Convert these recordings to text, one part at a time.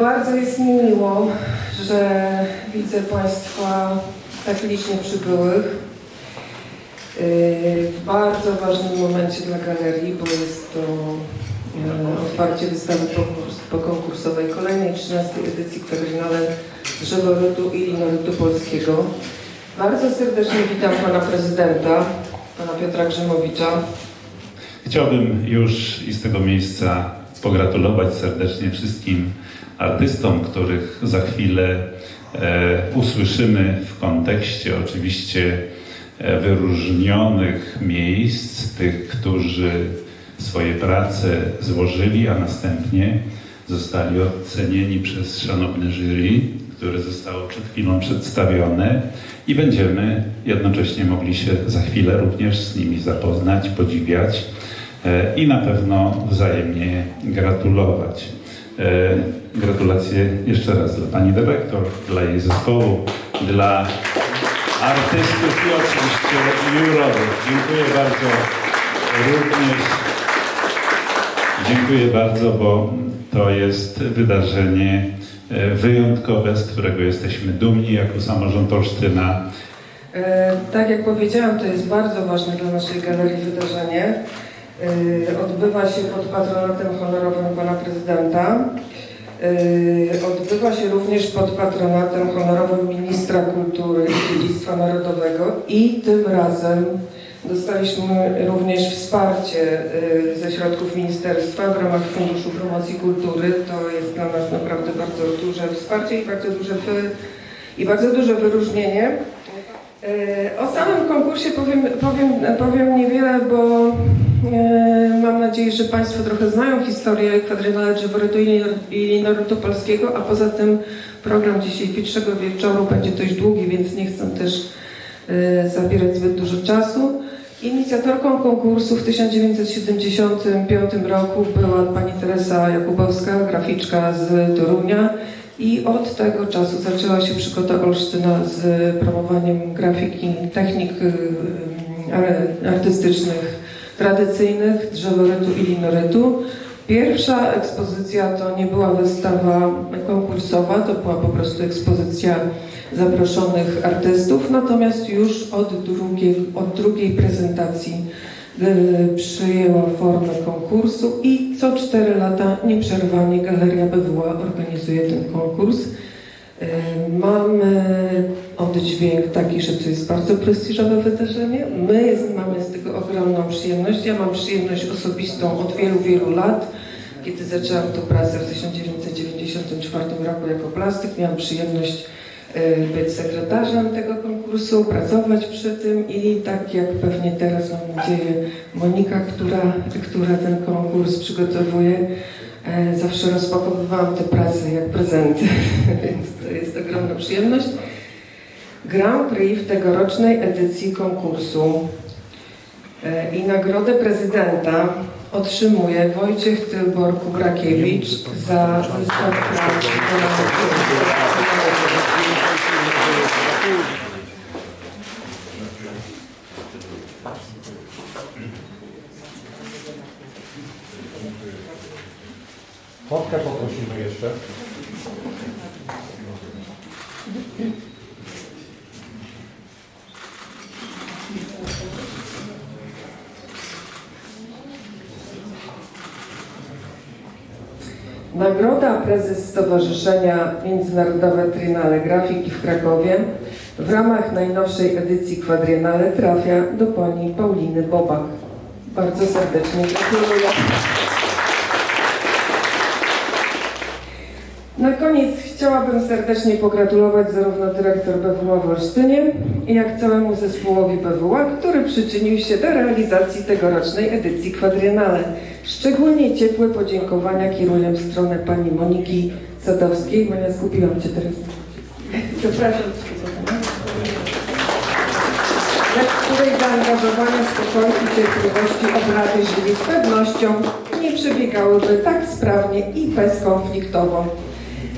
Bardzo jest mi miło, że widzę Państwa tak licznie przybyłych yy, w bardzo ważnym momencie dla galerii, bo jest to yy, otwarcie wystawy pokonkursowej kolejnej 13 edycji Kwadrinale Drzeworytu i Linorytu Polskiego. Bardzo serdecznie witam Pana Prezydenta, Pana Piotra Grzymowicza. Chciałbym już i z tego miejsca pogratulować serdecznie wszystkim artystom, których za chwilę e, usłyszymy w kontekście oczywiście e, wyróżnionych miejsc, tych, którzy swoje prace złożyli, a następnie zostali ocenieni przez szanowne jury, które zostało przed chwilą przedstawione i będziemy jednocześnie mogli się za chwilę również z nimi zapoznać, podziwiać i na pewno wzajemnie gratulować. E, Gratulacje jeszcze raz dla pani dyrektor, dla jej zespołu, dla artystów i oczywiście jurowych. Dziękuję bardzo również. Dziękuję bardzo, bo to jest wydarzenie e, wyjątkowe, z którego jesteśmy dumni jako samorząd Olsztyna. E, Tak jak powiedziałam, to jest bardzo ważne dla naszej galerii wydarzenie. E, Odbywa się pod patronatem honorowym pana prezydenta. E, Odbywa się również pod patronatem honorowym ministra kultury i dziedzictwa narodowego i tym razem dostaliśmy również wsparcie e, ze środków ministerstwa w ramach Funduszu Promocji Kultury. To jest dla nas naprawdę bardzo duże wsparcie i bardzo duże, wy, i bardzo duże wyróżnienie. O samym konkursie powiem, powiem, powiem niewiele, bo mam nadzieję, że Państwo trochę znają historię kwadrynala Drzeworytu i Linorytu Polskiego, a poza tym program dzisiejszego wieczoru będzie dość długi, więc nie chcę też e, zabierać zbyt dużo czasu. Inicjatorką konkursu w 1975 roku była pani Teresa Jakubowska, graficzka z Torunia. I od tego czasu zaczęła się przygoda Olsztyna z promowaniem grafiki, technik y, artystycznych tradycyjnych, drzeworytu i linorytu. Pierwsza ekspozycja to nie była wystawa konkursowa, to była po prostu ekspozycja zaproszonych artystów, natomiast już od drugiej, od drugiej prezentacji y, przyjęła formę konkursu i co cztery lata nieprzerwanie Galeria BWA organizuje ten konkurs. Y, Mamy oddźwięk taki, że to jest bardzo prestiżowe wydarzenie. My jest, mamy z tego ogromną przyjemność. Ja mam przyjemność osobistą od wielu, wielu lat. Kiedy zaczęłam tę pracę w 1994 roku jako plastyk, miałam przyjemność y, być sekretarzem tego konkursu, pracować przy tym i tak jak pewnie teraz mam nadzieję Monika, która, która ten konkurs przygotowuje, e, zawsze rozpakowywałam te prace jak prezenty, więc to jest ogromna przyjemność. Grand Prix w tegorocznej edycji konkursu. E, i nagrodę prezydenta otrzymuje Wojciech Tylbor Kubrakiewicz za zestaw prac Fotkę poprosimy jeszcze. Nagroda prezes Stowarzyszenia Międzynarodowe Triennale Grafiki w Krakowie w ramach najnowszej edycji Quadriennale trafia do pani Pauliny Bobak. Bardzo serdecznie gratuluję. Na koniec chciałabym serdecznie pogratulować zarówno dyrektor BWA w Olsztynie, jak całemu zespołowi BWA, który przyczynił się do realizacji tegorocznej edycji Quadriennale. Szczególnie ciepłe podziękowania kieruję w stronę pani Moniki Sadowskiej, bo ja zgubiłam Cię teraz. Przepraszam Cię. Bez której zaangażowania, spokoju i cierpliwości obrady żyli z pewnością nie przebiegałyby tak sprawnie i bezkonfliktowo.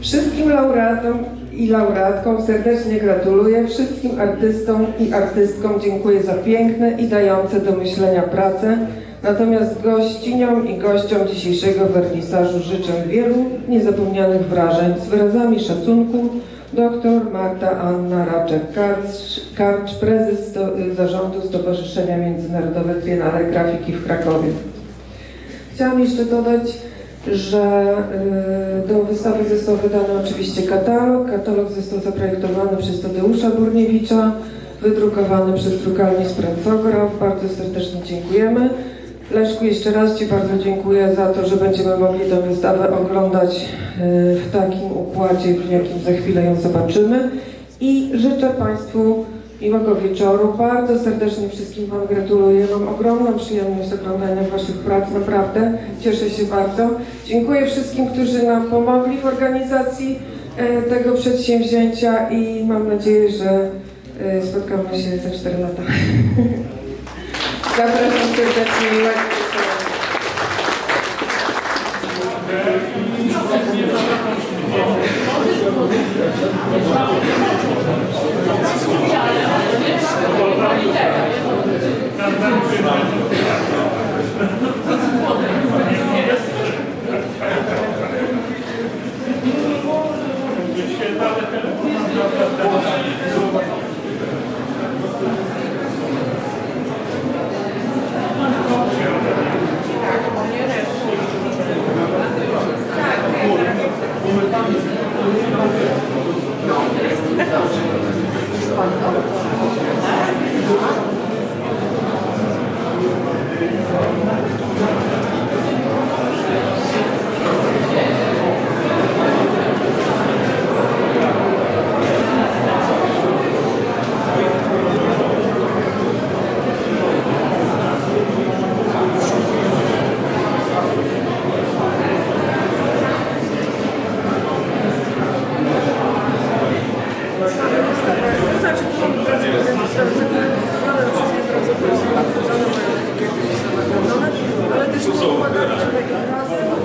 Wszystkim laureatom i laureatkom serdecznie gratuluję, wszystkim artystom i artystkom dziękuję za piękne i dające do myślenia prace, Natomiast gościniom i gościom dzisiejszego wernisażu życzę wielu niezapomnianych wrażeń z wyrazami szacunku. Dr Marta Anna Raczek-Karcz, Karcz, prezes sto, zarządu Stowarzyszenia Międzynarodowe Triennale Grafiki w Krakowie. Chciałam jeszcze dodać, że y, do wystawy został wydany oczywiście katalog. Katalog został zaprojektowany przez Tadeusza Burniewicza, wydrukowany przez drukarnię Sprancograf. Bardzo serdecznie dziękujemy. Leszku, jeszcze raz Ci bardzo dziękuję za to, że będziemy mogli tę wystawę oglądać y, w takim układzie, w jakim za chwilę ją zobaczymy. I życzę Państwu miłego wieczoru. Bardzo serdecznie wszystkim Wam gratuluję. Mam ogromną przyjemność oglądania Waszych prac, naprawdę. Cieszę się bardzo. Dziękuję wszystkim, którzy nam pomogli w organizacji e, tego przedsięwzięcia i mam nadzieję, że e, spotkamy się za 4 lata. Zapraszam serdecznie. Miłego wieczoru. Świetna discussão.